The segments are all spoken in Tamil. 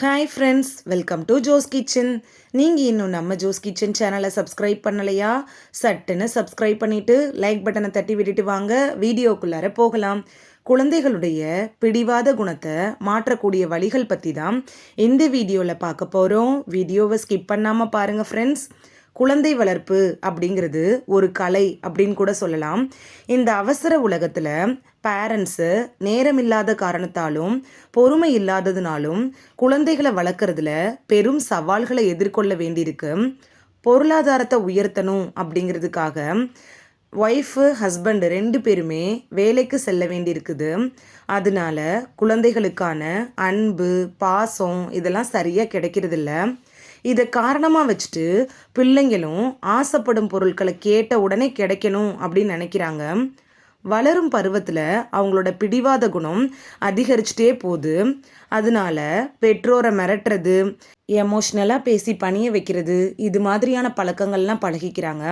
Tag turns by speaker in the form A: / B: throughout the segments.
A: Hi friends welcome to Jo's kitchen நீங்கள் இன்னும் நம்ம ஜோஸ் கிச்சன் சேனலை சப்ஸ்கிரைப் பண்ணலையா? சட்டுன்னு சப்ஸ்கிரைப் பண்ணிவிட்டு லைக் பட்டனை தட்டி விட்டுட்டு வாங்க. வீடியோக்குள்ளார போகலாம். குழந்தைகளுடைய பிடிவாத குணத்தை மாற்றக்கூடிய வழிகள் பற்றி தான் இந்த வீடியோவில் பார்க்க போகிறோம் வீடியோவை ஸ்கிப் பண்ணாமல் பாருங்கள் ஃப்ரெண்ட்ஸ் குழந்தை வளர்ப்பு அப்படிங்கிறது ஒரு கலை அப்படின்னு கூட சொல்லலாம். இந்த அவசர உலகத்தில் பேரண்ட்ஸு நேரம் இல்லாத காரணத்தாலும் பொறுமை இல்லாததுனாலும் குழந்தைகளை வளர்க்குறதுல பெரும் சவால்களை எதிர்கொள்ள வேண்டியிருக்கு. பொருளாதாரத்தை உயர்த்தணும் அப்படிங்கிறதுக்காக ஒய்ஃபு ஹஸ்பண்டு ரெண்டு பேருமே வேலைக்கு செல்ல வேண்டியிருக்குது. அதனால குழந்தைகளுக்கான அன்பு பாசம் இதெல்லாம் சரியாக கிடைக்கிறதில்ல. இதை காரணமாக வச்சுட்டு பிள்ளைங்களும் ஆசைப்படும் பொருட்களை கேட்ட உடனே கிடைக்கணும் அப்படின்னு நினைக்கிறாங்க. வளரும் பருவத்தில் அவங்களோட பிடிவாத குணம் அதிகரிச்சுட்டே போகுது. அதனால பெற்றோரை மிரட்டுறது எமோஷ்னலாக பேசி பணிய வைக்கிறது இது மாதிரியான பழக்கங்கள்லாம் பழகிக்கிறாங்க.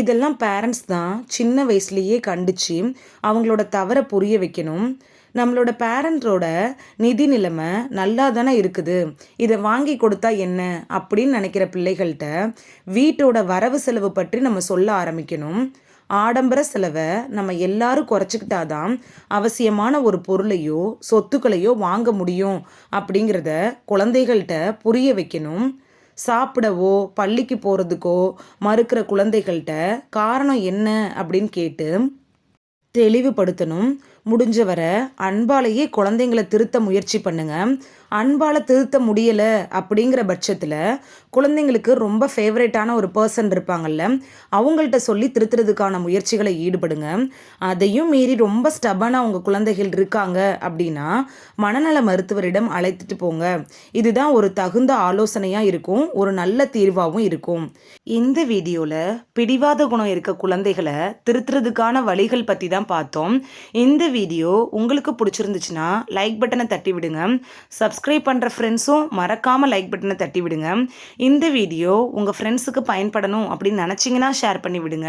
A: இதெல்லாம் பேரண்ட்ஸ் தான் சின்ன வயசுலேயே கண்டித்து அவங்களோட தவறை புரிய வைக்கணும். நம்மளோட பேரண்ட்ஸோட நிதி நிலைமை நல்லா தானே இருக்குது. இதை வாங்கி கொடுத்தா என்ன? அப்படின்னு நினைக்கிற பிள்ளைகள்கிட்ட வீட்டோட வரவு செலவு பற்றி நம்ம சொல்ல ஆரம்பிக்கணும். ஆடம்பர செலவை நம்ம எல்லாரும் குறைச்சிக்கிட்டாதான் அவசியமான ஒரு பொருளையோ சொத்துக்களையோ வாங்க முடியும் அப்படிங்கிறத குழந்தைகள்கிட்ட புரிய வைக்கணும். சாப்பிடவோ பள்ளிக்கு போகிறதுக்கோ மறுக்கிற குழந்தைகள்கிட்ட காரணம் என்ன அப்படின்னு கேட்டு தெளிவுபடுத்தணும். முடிஞ்ச வர அன்பாலேயே குழந்தைங்களை திருத்த முயற்சி பண்ணுங்க. அன்பால் திருத்த முடியலை அப்படிங்கிற பட்சத்தில் குழந்தைங்களுக்கு ரொம்ப ஃபேவரேட்டான ஒரு பர்சன் இருப்பாங்கல்ல அவங்கள்ட்ட சொல்லி திருத்துறதுக்கான முயற்சிகளை ஈடுபடுங்க. அதையும் மீறி ரொம்ப ஸ்டபனாக உங்கள் குழந்தைகள் இருக்காங்க அப்படின்னா மனநல மருத்துவரிடம் அழைத்துட்டு போங்க. இதுதான் ஒரு தகுந்த ஆலோசனையாக இருக்கும் ஒரு நல்ல தீர்வாகவும் இருக்கும். இந்த வீடியோவில் பிடிவாத குணம் இருக்க குழந்தைகளை திருத்துறதுக்கான வழிகள் பற்றி தான் பார்த்தோம். இந்த வீடியோ உங்களுக்கு பிடிச்சிருந்துச்சுன்னா லைக் பட்டனை தட்டி விடுங்க. சப்ஸ்கிரைப் பண்ணுற ஃப்ரெண்ட்ஸும் மறக்காமல் லைக் பட்டனை தட்டி விடுங்க. இந்த வீடியோ உங்கள் ஃப்ரெண்ட்ஸுக்கு பயன்படணும் அப்படின்னு நினச்சிங்கன்னா ஷேர் பண்ணி விடுங்க.